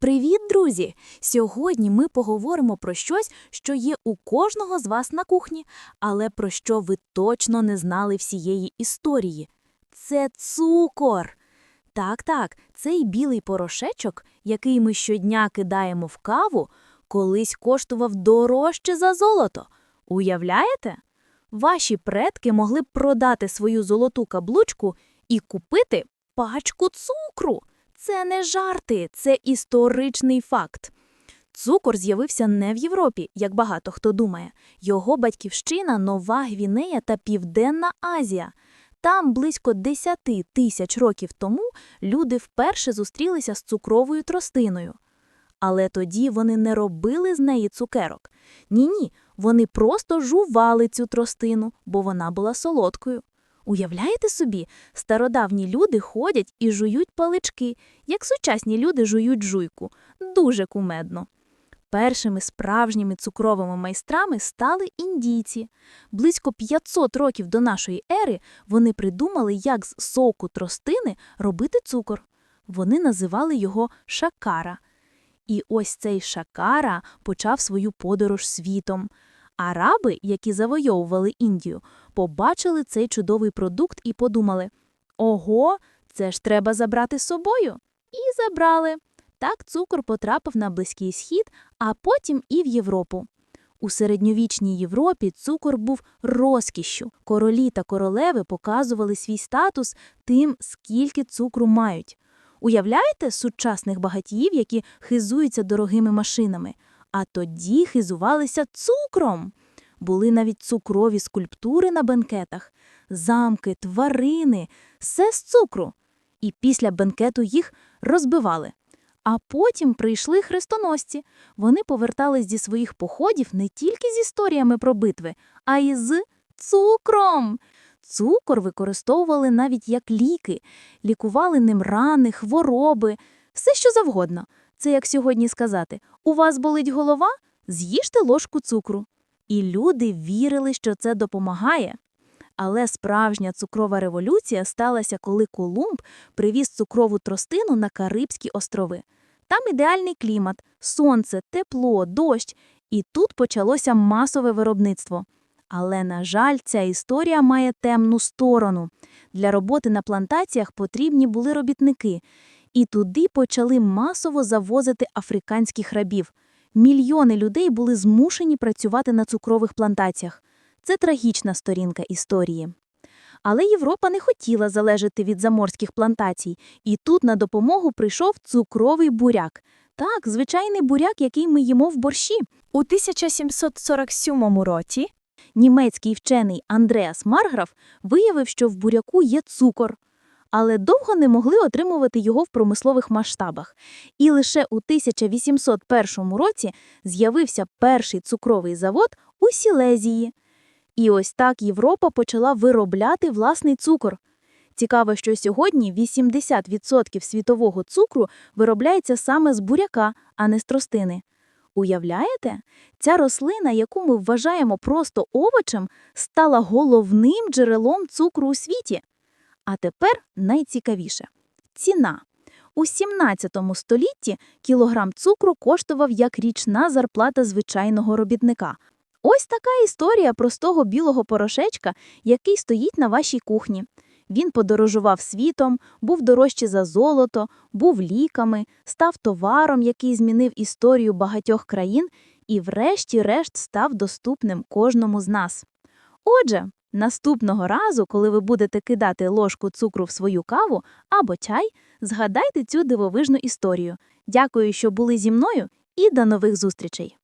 Привіт, друзі! Сьогодні ми поговоримо про щось, що є у кожного з вас на кухні, але про що ви точно не знали всієї історії. Це цукор. Так, так, цей білий порошечок, який ми щодня кидаємо в каву, колись коштував дорожче за золото. Уявляєте? Ваші предки могли б продати свою золоту каблучку і купити пачку цукру. Це не жарти, це історичний факт. Цукор з'явився не в Європі, як багато хто думає. Його батьківщина Нова Гвінея та Південна Азія. Там близько 10 тисяч років тому люди вперше зустрілися з цукровою тростиною. Але тоді вони не робили з неї цукерок. Ні-ні, вони просто жували цю тростину, бо вона була солодкою. Уявляєте собі, стародавні люди ходять і жують палички, як сучасні люди жують жуйку. Дуже кумедно. Першими справжніми цукровими майстрами стали індійці. Близько 500 років до нашої ери вони придумали, як з соку тростини робити цукор. Вони називали його шакара. І ось цей шакара почав свою подорож світом. Араби, які завойовували Індію, побачили цей чудовий продукт і подумали: ого, це ж треба забрати з собою. І забрали. Так цукор потрапив на Близький Схід, а потім і в Європу. У середньовічній Європі цукор був розкішшю. Королі та королеви показували свій статус тим, скільки цукру мають. Уявляєте сучасних багатіїв, які хизуються дорогими машинами, а тоді хизувалися цукром. Були навіть цукрові скульптури на бенкетах, замки, тварини, все з цукру. І після бенкету їх розбивали. А потім прийшли хрестоносці. Вони повертались зі своїх походів не тільки з історіями про битви, а й з цукром. Цукор використовували навіть як ліки, лікували ним рани, хвороби, все що завгодно. Це як сьогодні сказати: у вас болить голова? З'їжте ложку цукру. І люди вірили, що це допомагає. Але справжня цукрова революція сталася, коли Колумб привіз цукрову тростину на Карибські острови. Там ідеальний клімат, сонце, тепло, дощ, і тут почалося масове виробництво. Але, на жаль, ця історія має темну сторону. Для роботи на плантаціях потрібні були робітники, і туди почали масово завозити африканських рабів. Мільйони людей були змушені працювати на цукрових плантаціях. Це трагічна сторінка історії. Але Європа не хотіла залежати від заморських плантацій, і тут на допомогу прийшов цукровий буряк. Так, звичайний буряк, який ми їмо в борщі. У 1747 році німецький вчений Андреас Марграф виявив, що в буряку є цукор. Але довго не могли отримувати його в промислових масштабах. І лише у 1801 році з'явився перший цукровий завод у Сілезії. І ось так Європа почала виробляти власний цукор. Цікаво, що сьогодні 80% світового цукру виробляється саме з буряка, а не з тростини. Уявляєте? Ця рослина, яку ми вважаємо просто овочем, стала головним джерелом цукру у світі. А тепер найцікавіше ціна. У 17 столітті кілограм цукру коштував як річна зарплата звичайного робітника. Ось така історія простого білого порошечка, який стоїть на вашій кухні. Він подорожував світом, був дорожче за золото, був ліками, став товаром, який змінив історію багатьох країн, і, врешті-решт, став доступним кожному з нас. Отже, наступного разу, коли ви будете кидати ложку цукру в свою каву або чай, згадайте цю дивовижну історію. Дякую, що були зі мною, і до нових зустрічей!